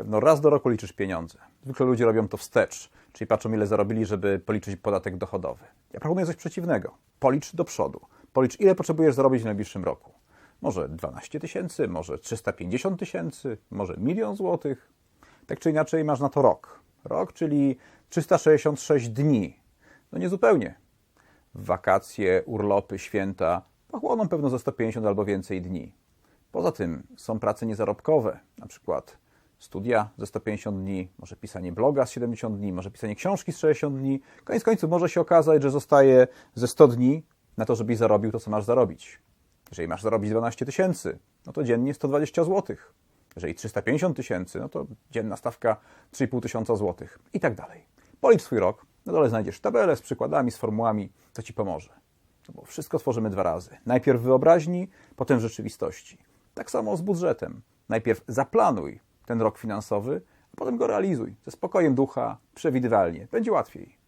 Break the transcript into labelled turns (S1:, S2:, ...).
S1: Pewno raz do roku liczysz pieniądze. Zwykle ludzie robią to wstecz, czyli patrzą ile zarobili, żeby policzyć podatek dochodowy. Ja proponuję coś przeciwnego. Policz do przodu. Policz ile potrzebujesz zarobić w najbliższym roku. Może 12 tysięcy, może 350 tysięcy, może milion złotych. Tak czy inaczej masz na to rok. Rok, czyli 366 dni. No niezupełnie. Wakacje, urlopy, święta pochłoną pewno ze 150 albo więcej dni. Poza tym są prace niezarobkowe, na przykład studia ze 150 dni, może pisanie bloga z 70 dni, może pisanie książki z 60 dni. Koniec końców może się okazać, że zostaje ze 100 dni na to, żebyś zarobił to, co masz zarobić. Jeżeli masz zarobić 12 tysięcy, no to dziennie 120 zł. Jeżeli 350 tysięcy, no to dzienna stawka 3,5 tysiąca złotych i tak dalej. Policz swój rok, na dole znajdziesz tabelę z przykładami, z formułami, co Ci pomoże. No bo wszystko tworzymy dwa razy. Najpierw wyobraźni, potem rzeczywistości. Tak samo z budżetem. Najpierw zaplanuj ten rok finansowy, a potem go realizuj ze spokojem ducha, przewidywalnie. Będzie łatwiej.